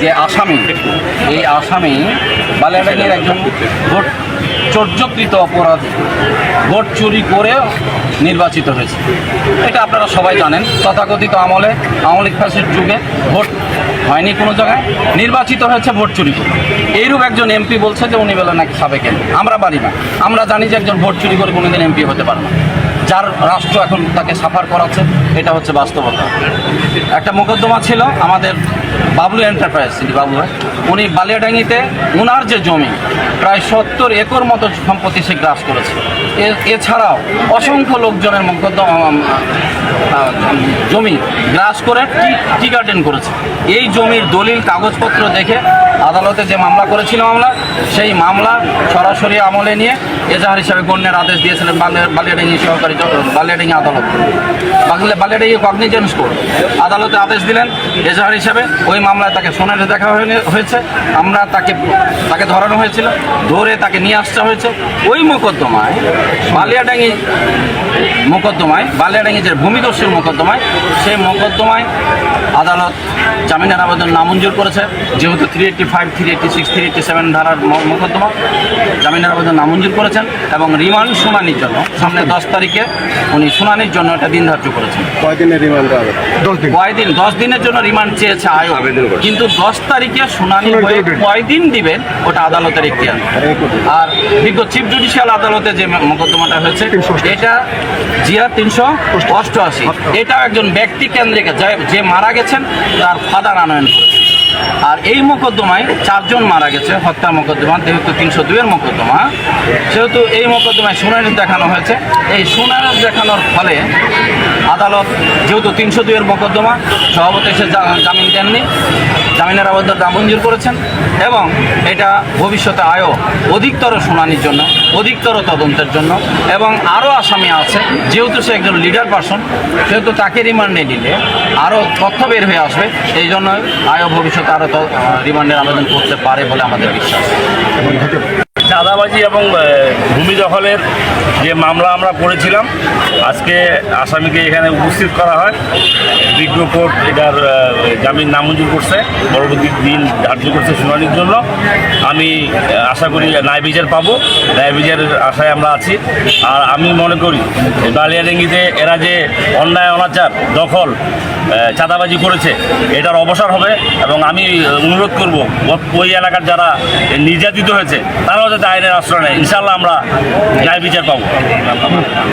যে আসামি, এই আসামি বালিয়াডাঙ্গির একজন ভোট চর্যকৃত অপরাধী, ভোট চুরি করে নির্বাচিত হয়েছে। এটা আপনারা সবাই জানেন। তথাকথিত আমলে আমলিক ফাঁসির যুগে ভোট হয়নি কোনো জায়গায়, নির্বাচিত হয়েছে ভোট চুরি করে। এইরূপ একজন এমপি বলছে যে উনি বলে নাকি সাবেক আমরা পারি না। আমরা জানি যে একজন ভোট চুরি করে কোনোদিন এমপি হতে পারে না। যার রাষ্ট্র এখন তাকে সাফার করাচ্ছে, এটা হচ্ছে বাস্তবতা। একটা মোকদ্দমা ছিল আমাদের বাবলু এন্টারপ্রাইজ যিনি বাবু হয় উনি বালিয়াডাঙ্গিতে উনার যে জমি, প্রায় সত্তর একর মতো সম্পত্তি সে গ্রাস করেছে। এছাড়াও অসংখ্য লোকজনের মোকদ্দমা জমি গ্রাস করে টি গার্ডেন করেছে। এই জমির দলিল, কাগজপত্র দেখে আদালতে যে মামলা করেছিল মামলা, সেই মামলা সরাসরি আমলে নিয়ে এজাহার হিসাবে গণ্যের আদেশ দিয়েছিলেন বালিয়া- বালিয়াডাঙ্গি সহকারী বালিয়াডাঙ্গি আদালত। বাংলা বালিয়াডাঙ্গি কগনিজেন্স কোর্ট আদালতে আদেশ দিলেন এজাহার হিসাবে ওই মামলায় তাকে সোনারে দেখা হয়ে- হয়েছে। আমরা তাকে তাকে ধরানো হয়েছিল। ধরে তাকে নিয়ে আসতে হয়েছে। ওই মোকদ্দমায় বালিয়াডাঙ্গি মোকদ্দমায় বালিয়াডাঙ্গি যে ভূমিদস্যুর মোকদ্দমায়, সেই মোকদ্দমায় আদালত জামিনের আবেদন নামঞ্জুর করেছে। যেহেতু three eighty five three eighty six three eighty seven ধারার মোকদ্দমা জামিনের আবেদন নামঞ্জুর করেছেন এবং রিমান্ড শুনানির জন্য সামনে দশ তারিখে উনি শুনানির জন্য একটা দিন ধার্য করেছেন। কয়দিনের রিমান্ড দিন। কয়দিন? দশ দিনের জন্য রিমান্ড চেয়েছে আয়োগ কিন্তু দশ তারিখে শুনানি হয়ে। কয়দিন? দিবেন ওটা আদালতের ইখতিয়ার। আর বিজ্ঞ চিফ জুডিশিয়াল আদালতে যে মোকদ্দমাটা হয়েছে এটা জিয়া তিনশো অষ্টআশি। এটাও একজন ব্যক্তি কেন্দ্রিক যে- যে মারা গেছেন তার ফাদার আনয়ন করেছে। আর এই মোকদ্দমায় চারজন মারা গেছে, হত্যা মোকদ্দমা, যেহেতু তিনশো দুইয়ের মোকদ্দমা। সেহেতু এই মোকদ্দমায় শুনানি দেখানো হয়েছে। এই শুনানি দেখানোর ফলে আদালত যেহেতু তিনশো দুইয়ের মোকদ্দমা, সভাপতি এসে জামিন দেননি, জামিনের আবেদন নামঞ্জুর করেছেন এবং এটা ভবিষ্যতে আয়ও অধিকতর শুনানির জন্য, অধিকতর তদন্তের জন্য এবং আরও আসামি আছে, যেহেতু সে একজন লিডার পার্সন, সেহেতু তাকে রিমান্ডে নিলে আরও তথ্য বের হয়ে আসবে, এই জন্য আয়ও ভবিষ্যতে তো রিমান্ডের আবেদন করতে পারে বলে আমাদের বিশ্বাস। চাঁদাবাজি এবং দখলের যে মামলা আমরা করেছিলাম, আজকে আসামিকে এখানে উপস্থিত করা হয়। বিজ্ঞ কোর্ট এটার জামিন নামঞ্জুর করছে পরবর্তী দিন ধার্য করছে শুনানির জন্য। আমি আশা করি ন্যায় বিচার পাবো, ন্যায় আশায় আমরা আছি। আর আমি মনে করি, বালিয়াডেঙ্গিতে এরা যে অন্যায়, অনাচার, দখল চাঁদাবাজি করেছে, এটার অবসর হবে। এবং আমি অনুরোধ করব ওই এলাকার যারা নির্যাতিত হয়েছে, তারাও যাতে আইনের আশ্রয় নেয়। ইনশাল্লাহ আমরা ন্যায় বিচার পাবো।